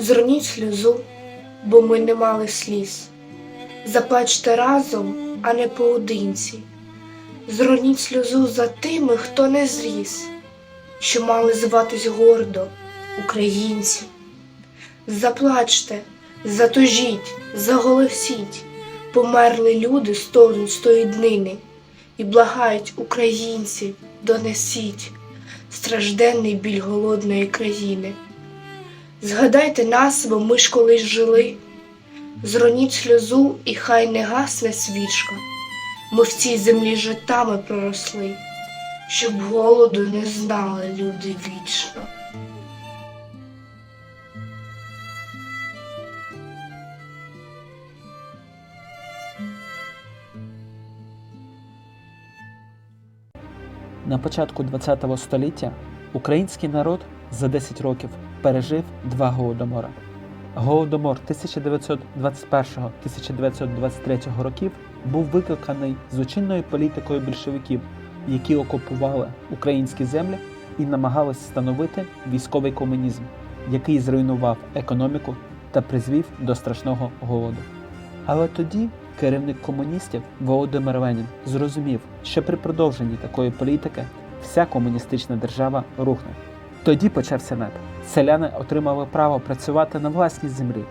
Зроніть сльозу, бо ми не мали сліз. Заплачте разом, а не поодинці. Зроніть сльозу за тими, хто не зріс, що мали зватись гордо українці. Заплачте, затужіть, заголосіть, померли люди стогнуть з тої днини і благають українці, донесіть стражденний біль голодної країни. Згадайте нас, бо ми ж колись жили, зроніть сльозу, і хай не гасне свічка. Ми в цій землі житами проросли, щоб голоду не знали люди вічно. На початку ХХ століття український народ за 10 років пережив два голодомора. Голодомор 1921-1923 років був викликаний злочинною політикою більшовиків, які окупували українські землі і намагались встановити військовий комунізм, який зруйнував економіку та призвів до страшного голоду. Але тоді керівник комуністів Володимир Ленін зрозумів, що при продовженні такої політики вся комуністична держава рухне. Тоді почався НЕП. Селяни отримали право працювати на власній землі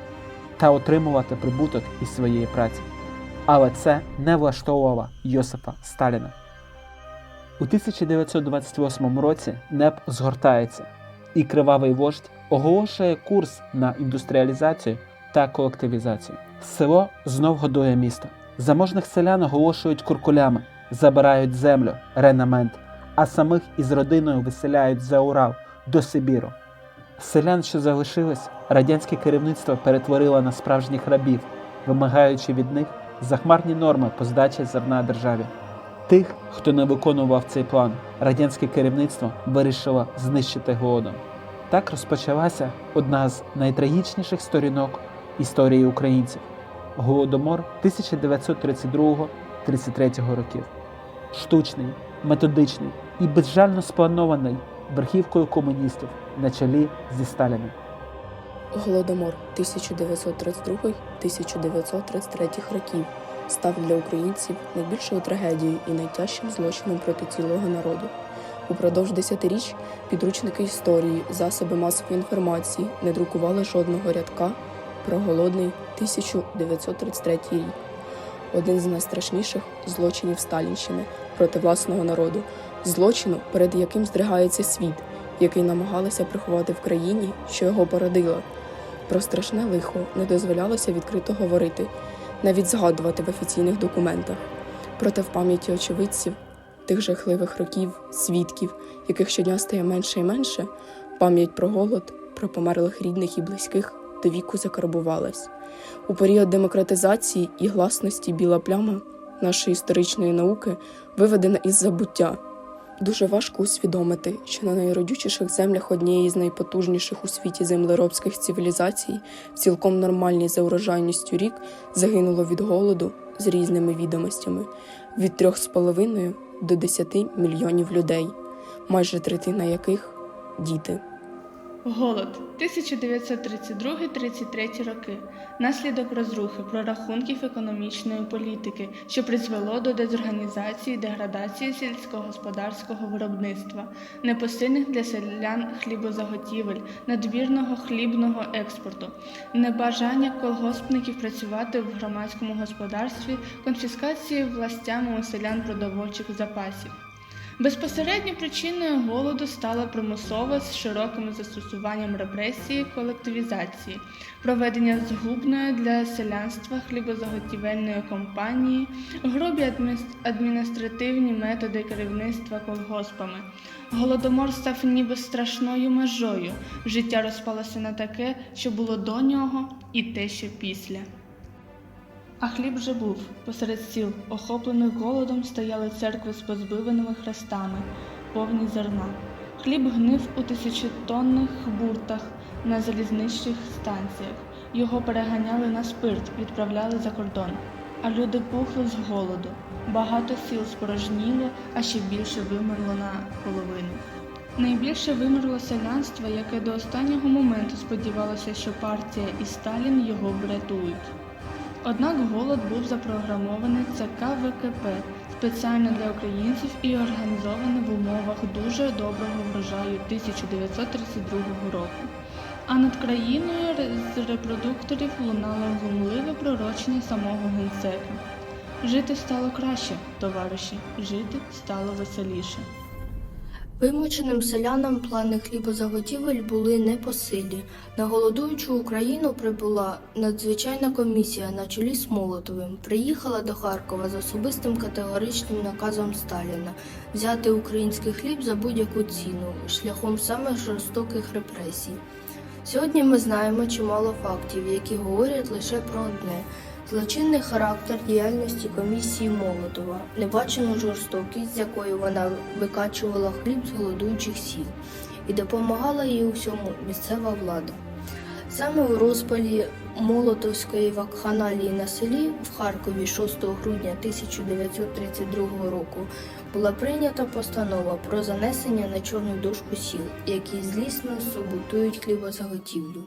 та отримувати прибуток із своєї праці. Але це не влаштовувало Йосипа Сталіна. У 1928 році НЕП згортається, і кривавий вождь оголошує курс на індустріалізацію та колективізацію. Село знов годує місто. Заможних селян оголошують куркулями, забирають землю, ренамент, а самих із родиною виселяють за Урал до Сибіру. Селян, що залишились, радянське керівництво перетворило на справжніх рабів, вимагаючи від них захмарні норми по здачі зерна державі. Тих, хто не виконував цей план, радянське керівництво вирішило знищити голодом. Так розпочалася одна з найтрагічніших сторінок історії українців голодомор 1932-33 років. Штучний, методичний і безжально спланований верхівкою комуністів на чолі зі Сталіним. Голодомор 1932-1933 років став для українців найбільшою трагедією і найтяжчим злочином проти цілого народу. Упродовж десятиріч підручники історії, засоби масової інформації не друкували жодного рядка про голодний 1933 рік. Один з найстрашніших злочинів Сталінщини проти власного народу, злочину, перед яким здригається світ, який намагалися приховати в країні, що його породила. Про страшне лихо не дозволялося відкрито говорити, навіть згадувати в офіційних документах. Проте в пам'яті очевидців тих жахливих років, свідків, яких щодня стає менше і менше, пам'ять про голод, про померлих рідних і близьких до віку закарбувалась. У період демократизації і гласності біла пляма нашої історичної науки виведена із забуття. Дуже важко усвідомити, що на найродючіших землях однієї з найпотужніших у світі землеробських цивілізацій цілком нормальній за урожайністю рік загинуло від голоду з різними відомостями від 3,5 до 10 мільйонів людей, майже третина яких діти. Голод 1932-33 роки. Наслідок розрухи прорахунків економічної політики, що призвело до дезорганізації деградації сільськогосподарського виробництва, непосильних для селян хлібозаготівель, надмірного хлібного експорту, небажання колгоспників працювати в громадському господарстві, конфіскації властями у селян продовольчих запасів. Безпосередньо причиною голоду стала примусова з широким застосуванням репресії колективізації, проведення згубної для селянства хлібозаготівельної компанії, грубі адміністративні методи керівництва колгоспами. Голодомор став ніби страшною межою. Життя розпалося на таке, що було до нього, і те, що після. А хліб вже був посеред сіл, охоплених голодом, стояли церкви з позбиваними хрестами, повні зерна. Хліб гнив у тисячотонних буртах на залізничних станціях. Його переганяли на спирт, відправляли за кордон. А люди пухли з голоду. Багато сіл спорожніло, а ще більше вимерло на половину. Найбільше вимерло селянство, яке до останнього моменту сподівалося, що партія і Сталін його врятують. Однак голод був запрограмований ЦК ВКП спеціально для українців і організований в умовах дуже доброго врожаю 1932 року. А над країною з репродукторів лунало глумливе пророчення самого генсека. Жити стало краще, товариші, жити стало веселіше. Вимученим селянам плани хлібозаготівель були не по силі. На голодуючу Україну прибула надзвичайна комісія на чолі з Молотовим. Приїхала до Харкова з особистим категоричним наказом Сталіна взяти український хліб за будь-яку ціну шляхом самих жорстоких репресій. Сьогодні ми знаємо чимало фактів, які говорять лише про одне. Злочинний характер діяльності комісії Молотова, небачену жорстокість, з якою вона викачувала хліб з голодуючих сіл, і допомагала їй у всьому місцева влада. Саме у розпалі Молотовської вакханалії на селі в Харкові 6 грудня 1932 року була прийнята постанова про занесення на чорну дошку сіл, які злісно саботують хлібозаготівлю.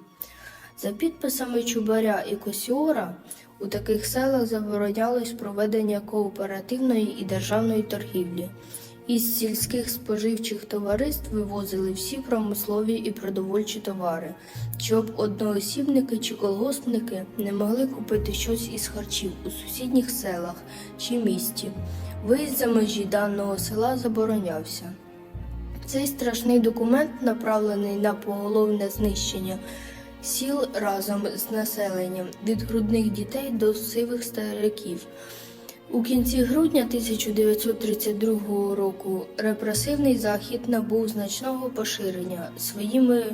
За підписами Чубаря і Косіора у таких селах заборонялось проведення кооперативної і державної торгівлі. Із сільських споживчих товариств вивозили всі промислові і продовольчі товари, щоб одноосібники чи колгоспники не могли купити щось із харчів у сусідніх селах чи місті. Виїзд за межі даного села заборонявся. Цей страшний документ, направлений на поголовне знищення сіл разом з населенням від грудних дітей до сивих стариків. У кінці грудня 1932 року репресивний захід набув значного поширення. Своїми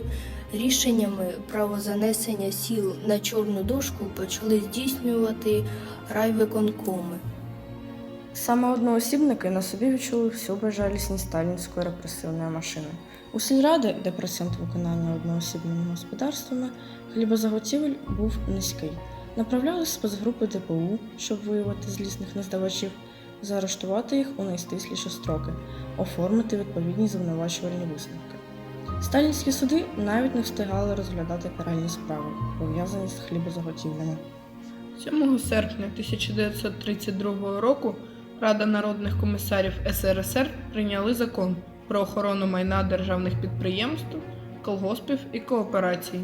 рішеннями правозанесення сіл на чорну дошку почали здійснювати райвиконкоми. Саме одноосібники на собі відчули всю безжалісність сталінської репресивної машини. У сільради, де процент виконання одноосібними господарствами, хлібозаготівель був низький. Направляли спецгрупи ДПУ, щоб виявити злісних нездавачів, заарештувати їх у найстисліші строки, оформити відповідні звинувачувальні висновки. Сталінські суди навіть не встигали розглядати каральні справи, пов'язані з хлібозаготівлями. 7 серпня 1932 року Рада народних комісарів СРСР прийняли закон про охорону майна державних підприємств, колгоспів і кооперацій.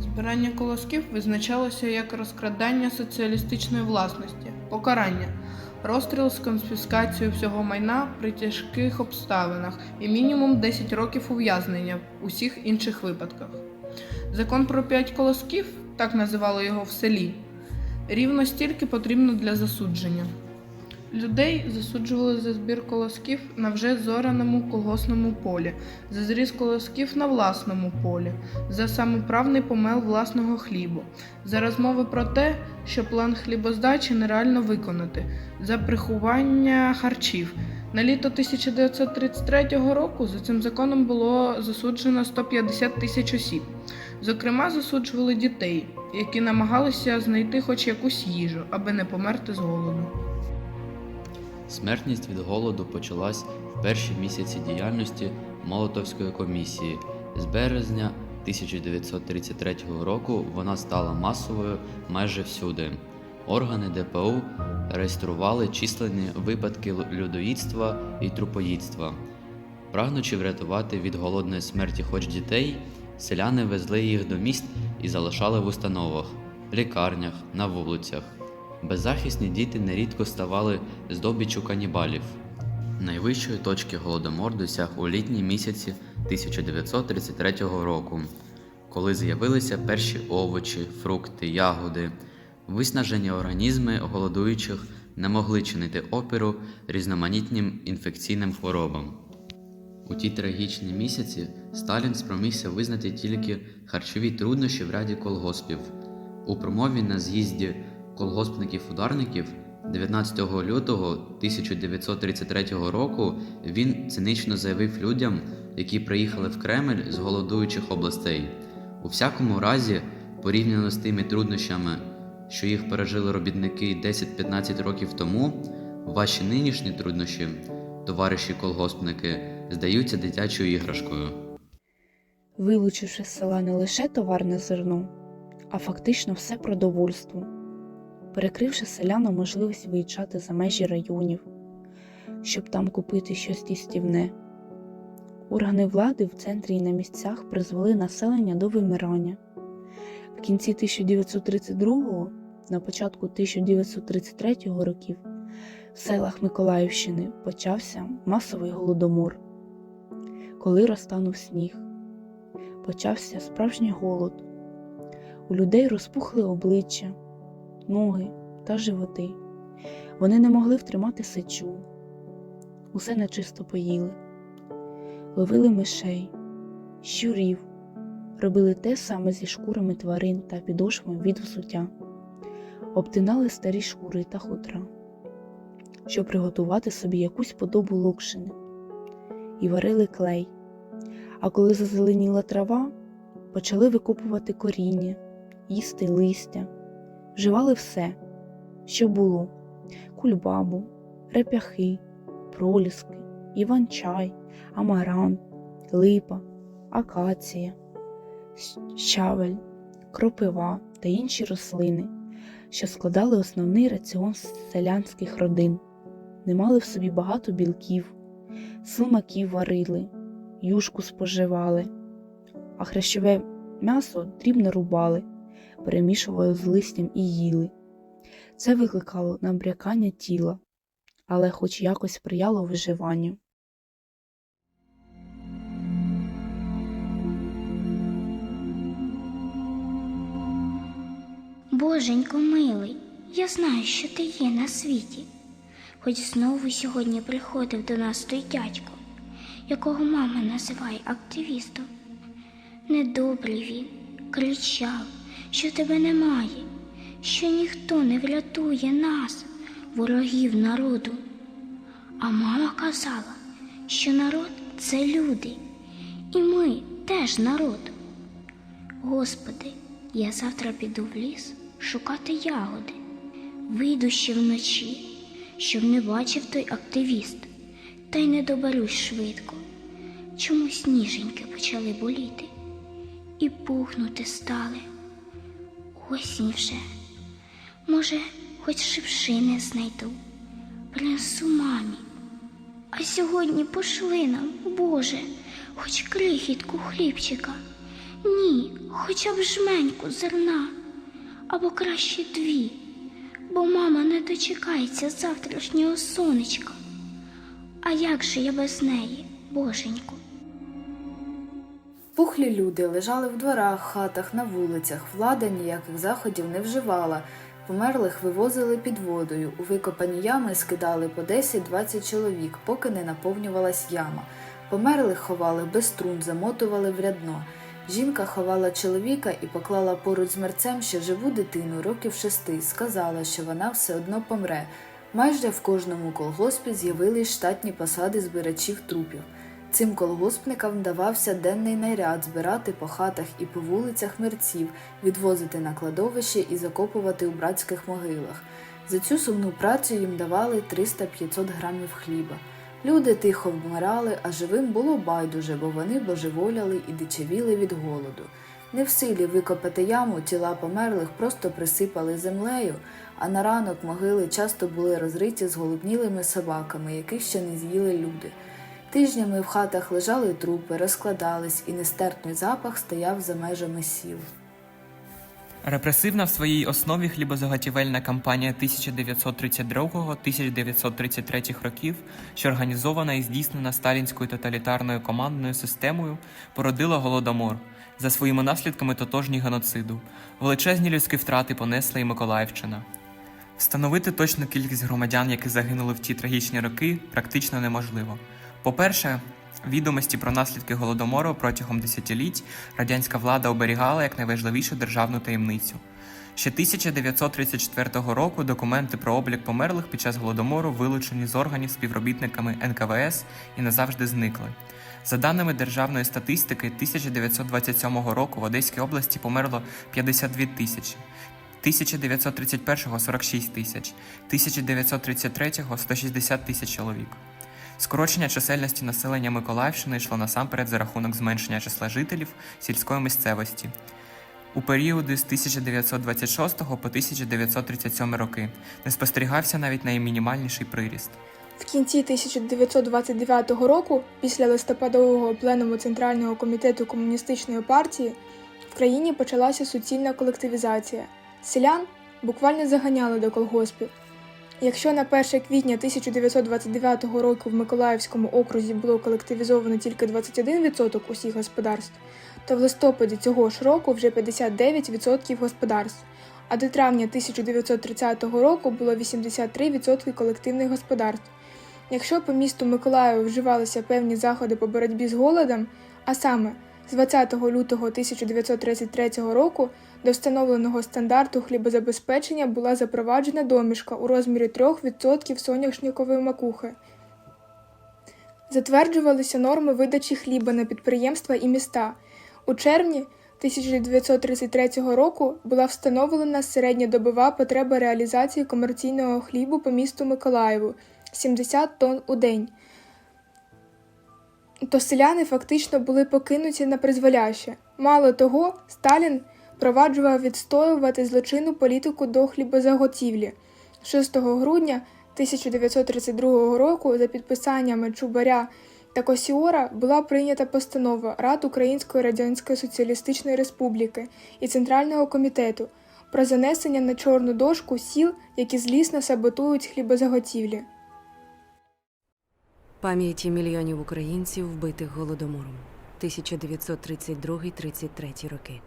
Збирання колосків визначалося як розкрадання соціалістичної власності, покарання, розстріл з конфіскацією всього майна при тяжких обставинах і мінімум 10 років ув'язнення в усіх інших випадках. Закон про п'ять колосків, так називали його в селі, рівно стільки потрібно для засудження. Людей засуджували за збір колосків на вже зораному колгосному полі, за зріз колосків на власному полі, за самоправний помел власного хлібу, за розмови про те, що план хлібоздачі нереально виконати, за приховання харчів. На літо 1933 року за цим законом було засуджено 150 тисяч осіб. Зокрема, засуджували дітей, які намагалися знайти хоч якусь їжу, аби не померти з голоду. Смертність від голоду почалась в перші місяці діяльності Молотовської комісії. З березня 1933 року вона стала масовою майже всюди. Органи ДПУ реєстрували численні випадки людоїдства і трупоїдства. Прагнучи врятувати від голодної смерті хоч дітей, селяни везли їх до міст і залишали в установах, лікарнях, на вулицях. Беззахисні діти нерідко ставали здобіччю канібалів. Найвищої точки голодомор досяг у літні місяці 1933 року, коли з'явилися перші овочі, фрукти, ягоди. Виснажені організми голодуючих не могли чинити опіру різноманітним інфекційним хворобам. У ті трагічні місяці Сталін спромігся визнати тільки харчові труднощі в ряді колгоспів. У промові на з'їзді колгоспників-ударників 19 лютого 1933 року він цинично заявив людям, які приїхали в Кремль з голодуючих областей. У всякому разі, порівняно з тими труднощами, що їх пережили робітники 10-15 років тому, ваші нинішні труднощі товариші колгоспники, здаються дитячою іграшкою. вилучивши з села не лише товарне зерно, а фактично все продовольство, перекривши селянам можливість виїжджати за межі районів, щоб там купити щось їстівне. Органи влади в центрі і на місцях призвели населення до вимирання. В кінці 1932-го, на початку 1933 років в селах Миколаївщини почався масовий голодомор. Коли розтанув сніг, почався справжній голод. У людей розпухли обличчя, ноги та животи. Вони не могли втримати сечу, усе нечисто поїли, ловили мишей, щурів, робили те саме зі шкурами тварин та підошвами від взуття, обтинали старі шкури та хутра, щоб приготувати собі якусь подобу локшини, і варили клей. А коли зазеленіла трава, почали викопувати коріння, їсти листя, вживали все, що було: кульбабу, реп'яхи, проліски, іван-чай, амарант, липа, акація, щавель, кропива та інші рослини, що складали основний раціон селянських родин, не мали в собі багато білків, слимаків варили юшку споживали, а хрящове м'ясо дрібно рубали, перемішували з листям і їли. Це викликало набрякання тіла, але хоч якось сприяло виживанню. Боженько милий, я знаю, що ти є на світі. Хоч знову сьогодні приходив до нас той дядько, якого мама називає активістом. Недобрий він, кричав, що тебе немає, що ніхто не врятує нас, ворогів народу. А мама казала, що народ це люди, і ми теж народ. Господи, я завтра піду в ліс шукати ягоди. Вийду ще вночі, щоб не бачив той активіст, та й не доберусь швидко. Чомусь ніженьки почали боліти і пухнути стали. Осінь вже. Може, хоч шипшини знайду, принесу мамі. А сьогодні пошли нам, Боже, хоч крихітку хлібчика. Ні, хоча б жменьку зерна, або краще дві, бо мама не дочекається завтрашнього сонечка. А як же я без неї, боженьку? Пухлі люди лежали в дворах, хатах, на вулицях. Влада ніяких заходів не вживала. Померлих вивозили під водою. У викопані ями скидали по 10-20 чоловік, поки не наповнювалась яма. Померлих ховали без трун, замотували в рядно. Жінка ховала чоловіка і поклала поруч з мерцем ще живу дитину років шести. Сказала, що вона все одно помре. Майже в кожному колгоспі з'явились штатні посади збирачів трупів. Цим колгоспникам давався денний наряд збирати по хатах і по вулицях мерців, відвозити на кладовище і закопувати у братських могилах. За цю сумну працю їм давали 300-500 грамів хліба. Люди тихо вмирали, а живим було байдуже, бо вони божеволяли і дичавіли від голоду. Не в силі викопати яму, тіла померлих просто присипали землею, а на ранок могили часто були розриті зголоднілими собаками, яких ще не з'їли люди. Тижнями в хатах лежали трупи, розкладались, і нестерпний запах стояв за межами сіл. Репресивна в своїй основі хлібозаготівельна кампанія 1932-1933 років, що організована і здійснена сталінською тоталітарною командною системою, породила голодомор, за своїми наслідками тотожні геноциду. Величезні людські втрати понесла і Миколаївщина. Встановити точну кількість громадян, які загинули в ті трагічні роки, практично неможливо. По-перше, відомості про наслідки голодомору протягом десятиліть радянська влада оберігала як найважливішу державну таємницю. Ще 1934 року документи про облік померлих під час голодомору вилучені з органів співробітниками НКВС і назавжди зникли. За даними державної статистики, 1927 року в Одеській області померло 52 тисячі. 1931 – 46 тисяч, 1933 – 160 тисяч чоловік. Скорочення чисельності населення Миколаївщини йшло насамперед за рахунок зменшення числа жителів сільської місцевості. У періоди з 1926 по 1937 роки не спостерігався навіть наймінімальніший приріст. В кінці 1929 року, після листопадового пленуму Центрального комітету комуністичної партії, в країні почалася суцільна колективізація. Селян буквально заганяли до колгоспів. Якщо на 1 квітня 1929 року в Миколаївському окрузі було колективізовано тільки 21% усіх господарств, то в листопаді цього ж року вже 59% господарств, а до травня 1930 року було 83% колективних господарств. Якщо по місту Миколаєву вживалися певні заходи по боротьбі з голодом, а саме з 20 лютого 1933 року до встановленого стандарту хлібозабезпечення була запроваджена домішка у розмірі 3% соняшникової макухи. Затверджувалися норми видачі хліба на підприємства і міста. У червні 1933 року була встановлена середньодобова потреба реалізації комерційного хлібу по місту Миколаєву 70 тонн у день. То селяни фактично були покинуті на призволяще. Мало того, Сталін проваджував відстоювати злочинну політику до хлібозаготівлі. 6 грудня 1932 року за підписаннями Чубаря та Косіора була прийнята постанова Рад Української Радянської Соціалістичної Республіки і Центрального комітету про занесення на чорну дошку сіл, які злісно саботують хлібозаготівлі. Пам'яті мільйонів українців, вбитих голодомором 1932-33 роки.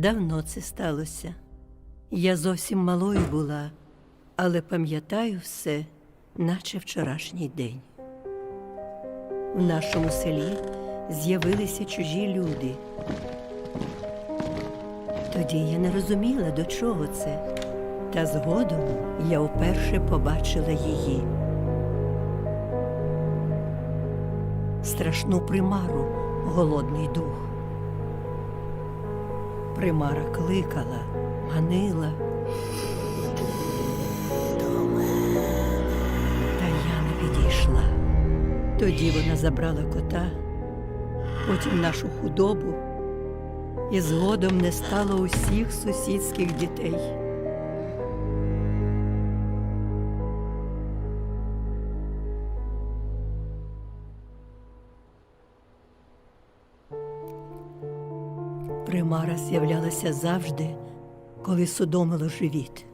Давно це сталося. Я зовсім малою була, але пам'ятаю все, наче вчорашній день. В нашому селі з'явилися чужі люди. Тоді я не розуміла, до чого це, та згодом я вперше побачила її. Страшну примару, голодний дух. Примара кликала, манила. Та я не підійшла. Тоді вона забрала кота, потім нашу худобу, і згодом не стало усіх сусідських дітей. Примара з'являлася завжди, коли судомило живіт.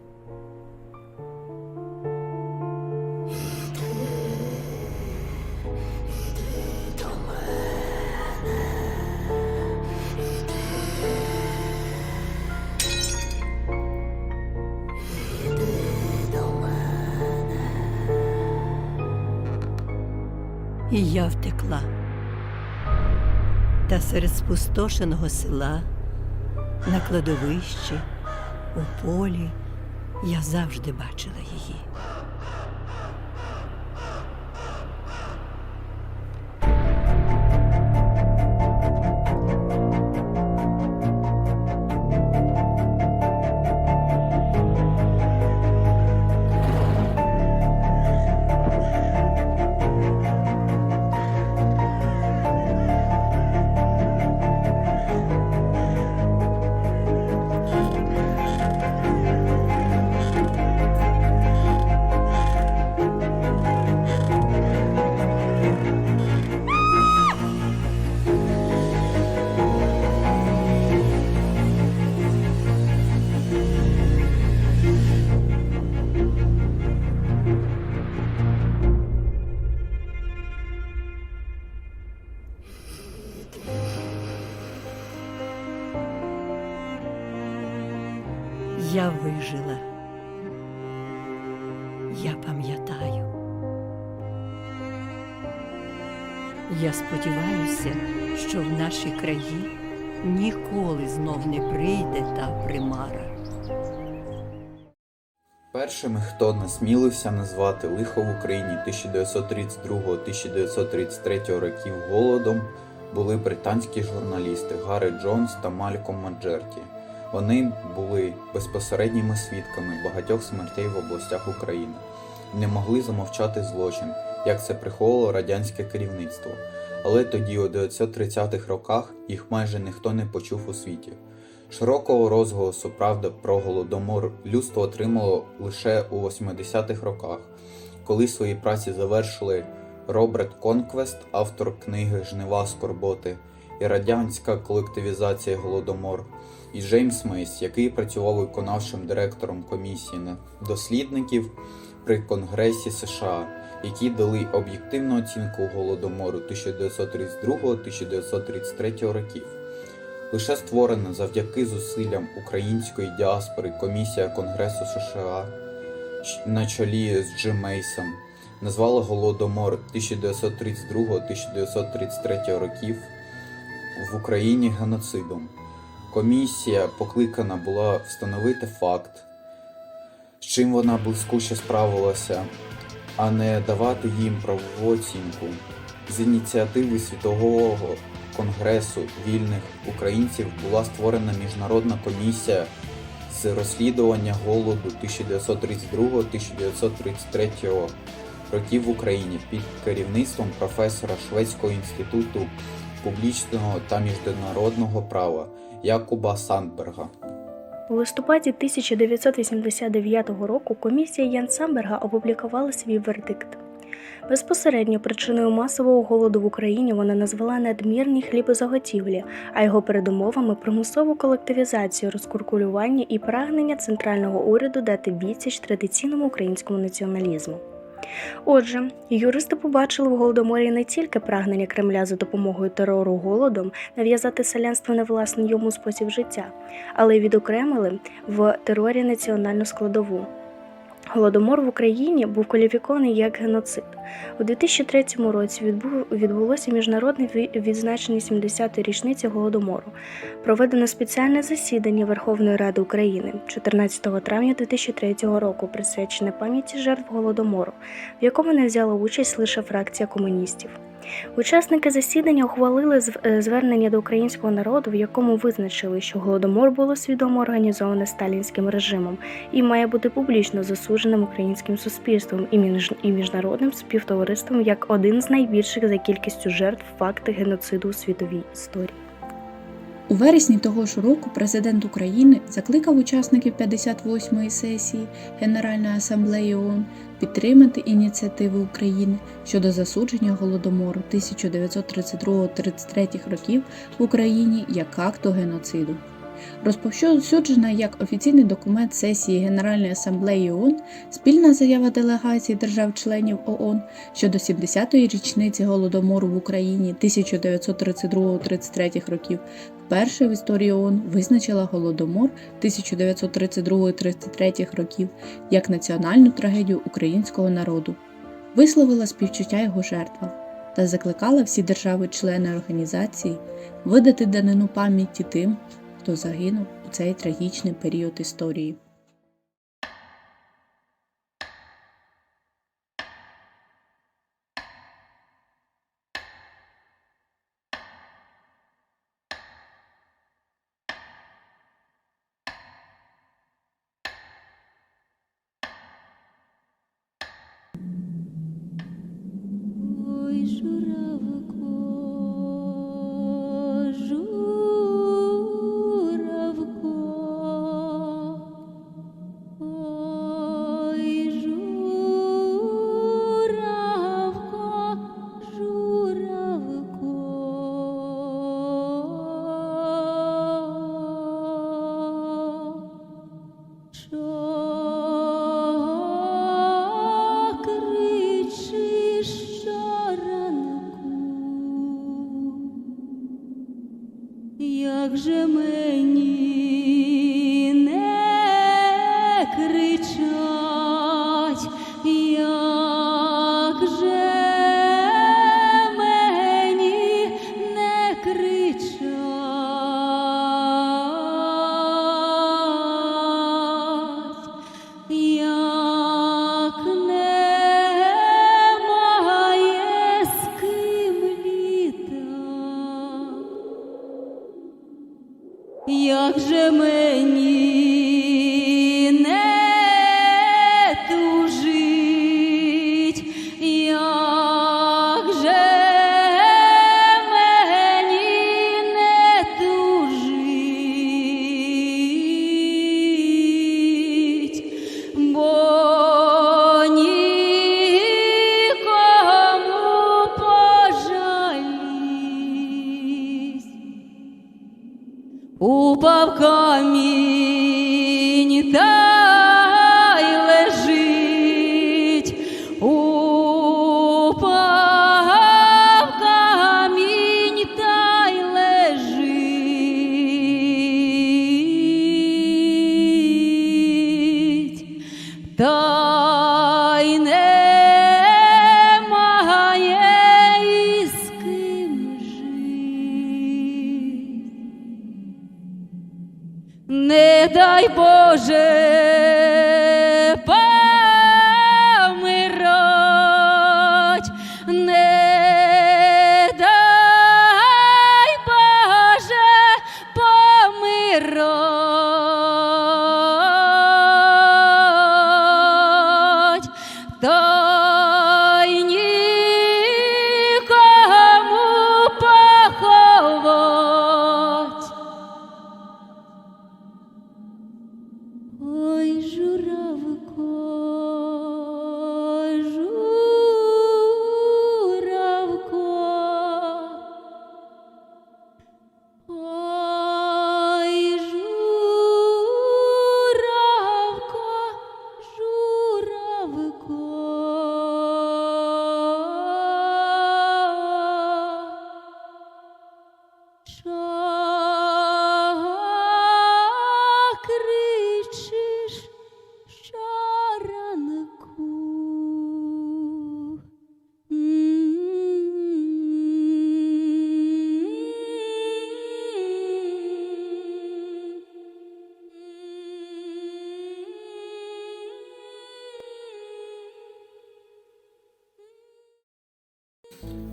І я втекла. Та серед спустошеного села, на кладовищі, у полі я завжди бачила її. Вижила. Я пам'ятаю. Я сподіваюся, що в наші краї ніколи знов не прийде та примара. Першими, хто насмілився назвати лихо в Україні 1932-1933 років голодом, були британські журналісти Гаррі Джонс та Мальком Маджерті. Вони були безпосередніми свідками багатьох смертей в областях України не могли замовчати злочин, як це приховувало радянське керівництво. Але тоді, у 1930-х роках, їх майже ніхто не почув у світі. Широкого розголосу правда про голодомор людство отримало лише у 80-х роках, коли свої праці завершили Роберт Конквест, автор книги Жнива скорботи і радянська колективізація Голодомор, і Джеймс Мейс, який працював виконавчим директором комісії дослідників при Конгресі США, які дали об'єктивну оцінку голодомору 1932-1933 років. Лише створена завдяки зусиллям української діаспори комісія Конгресу США на чолі з Джим Мейсом назвала Голодомор 1932-1933 років в Україні геноцидом. Комісія покликана була встановити факт, з чим вона блискуче справилася, а не давати їм правову оцінку. З ініціативи Світового Конгресу вільних українців була створена міжнародна комісія з розслідування голоду 1932-1933 років в Україні під керівництвом професора Шведського інституту публічного та міжнародного права Якуба Сандберга. У листопаді 1989 року комісія Ян Самберга опублікувала свій вердикт. Безпосередньо причиною масового голоду в Україні вона назвала надмірні хлібозаготівлі, а його передумовами примусову колективізацію, розкуркулювання і прагнення центрального уряду дати відсіч традиційному українському націоналізму. Отже, юристи побачили в голодоморі не тільки прагнення Кремля за допомогою терору голодом нав'язати селянство на власний йому спосіб життя, але й відокремили в терорі національну складову. Голодомор в Україні був кваліфікований як геноцид. У 2003 році відбулося міжнародне ві- відзначення 70-ї річниці Голодомору. Проведено спеціальне засідання Верховної Ради України 14 травня 2003 року, присвячене пам'яті жертв Голодомору, в якому не взяла участь лише фракція комуністів. Учасники засідання ухвалили е, звернення до українського народу, в якому визначили, що голодомор було свідомо організоване сталінським режимом і має бути публічно засудженим українським суспільством і міжнародним співтовариством як один з найбільших за кількістю жертв факти геноциду у світовій історії. У вересні того ж року президент України закликав учасників 58-ї сесії Генеральної асамблеї ООН підтримати ініціативу України щодо засудження голодомору 1932-33 років в Україні як акту геноциду. Розповсюджена як офіційний документ сесії Генеральної асамблеї ООН спільна заява делегацій держав-членів ООН щодо 70-ї річниці голодомору в Україні 1932-33 років вперше в історії ООН визначила голодомор 1932-33 років як національну трагедію українського народу, висловила співчуття його жертвам та закликала всі держави-члени організації видати данину пам'яті тим, хто загинув у цей трагічний період історії.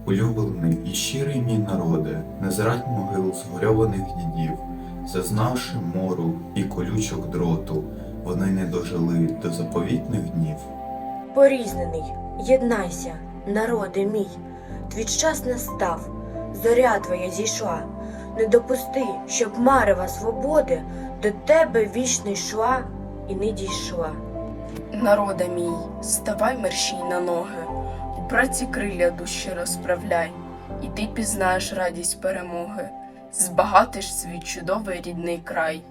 Улюблений і щирий мій народе, не зрадь могил згорьованих дідів, зазнавши мору і колючок дроту, вони не дожили до заповітних днів. Порізнений, єднайся, народи мій, твій час настав, зоря твоя зійшла. Не допусти, щоб марева свободи до тебе вічно йшла і не дійшла. Народа мій, ставай мерщій на ноги, праці крилля душі розправляй, і ти пізнаєш радість перемоги, збагатиш свій чудовий рідний край.